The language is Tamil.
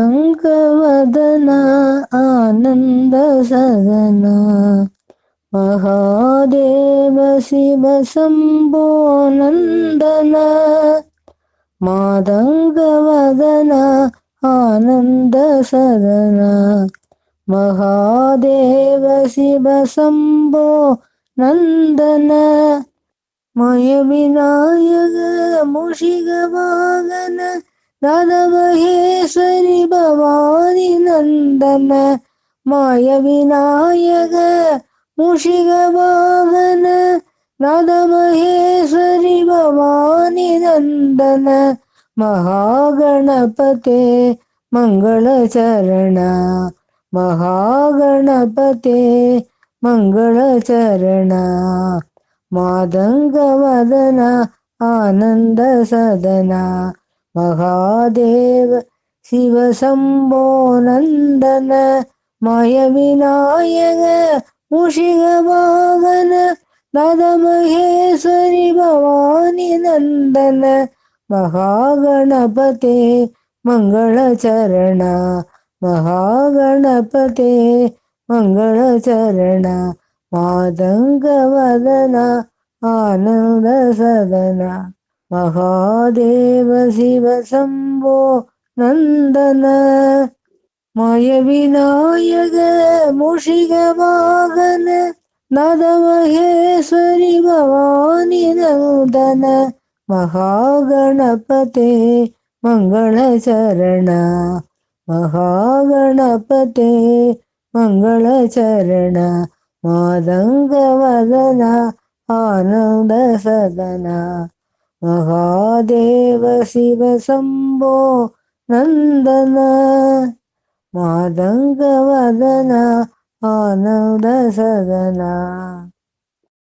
ಮಾತಂಕವದನ ಆನಂದ ಸದನ ಮಹಾದೇವ ಶಿವ ಶಂಭೋ ನಂದನ ಮಾದಂಗವದನ ಆನಂದ ಸದನ ಮಹಾದೇವ ಶಿವ ಶಂಭೋ ನಂದನ ಮಯ ವಿನಾಯಕ ಮುಷಿಗ ವಾಗನ ரணமகேஸ்வரி பவானி நந்தன மாய விநாயக மூஷிக வாமன ரணமகேஸ்வரி பவானி நந்தன மகாகணபதே மங்களச்சரண மகாகணபதே மங்களச்சரண மாதங்க வதன ஆனந்த சதனா மகாதேவ சிவசம்போ நந்தன மயவிநாயக முஷிக வாகன நதமகேஸ்வரி பவானி நந்தன மகாகணபதே மங்களச்சரண மகாகணபதே மங்களச்சரண மாதங்கவதன ஆனந்த சதனா மகாதேவ சிவசம்போ நந்தன மயவிநாயக முஷிக வாகன நதமகேஸ்வரி பவானி நந்தன மகாகணபதே மங்களச்சரண மகாகணபதே மங்களச்சரண மாதங்க வதன ஆனந்த சதனா மகாதேவ சிவ சம்போ நந்தன மாதங்க வதன ஆனந்த சதனா.